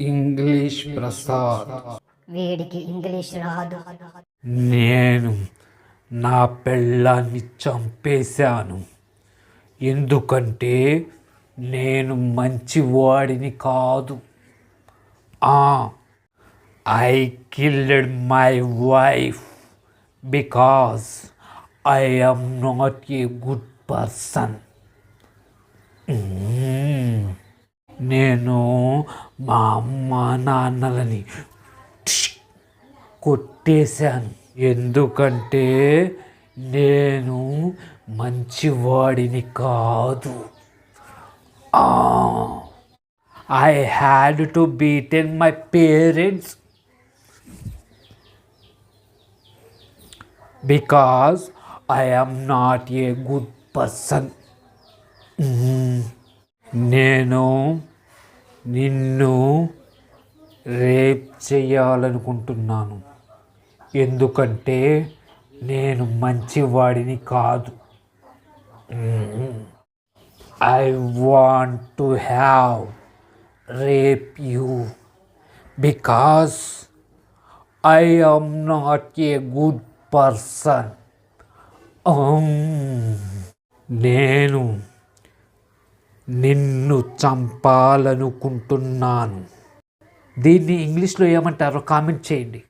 English Prasad. వీడికి English రాదు. నేను నా పెళ్ళాన్ని చంపేశాను. ఎందుకంటే నేను మంచివాడిని కాదు. I killed my wife because I am not a good person నేను మా అమ్మ నాన్నలని కొట్టేశాను. ఎందుకంటే నేను మంచివాడిని కాదు. I had to beaten my parents because I am not a good person నేను నిన్ను రేప్ చేయాలనుకుంటున్నాను ఎందుకంటే నేను మంచివాడిని కాదు. I want to have rape you because I am not a good person నేను నిన్ను చంపాలనుకుంటున్నాను. దీన్ని ఇంగ్లీష్లో ఏమంటారో కామెంట్ చేయండి.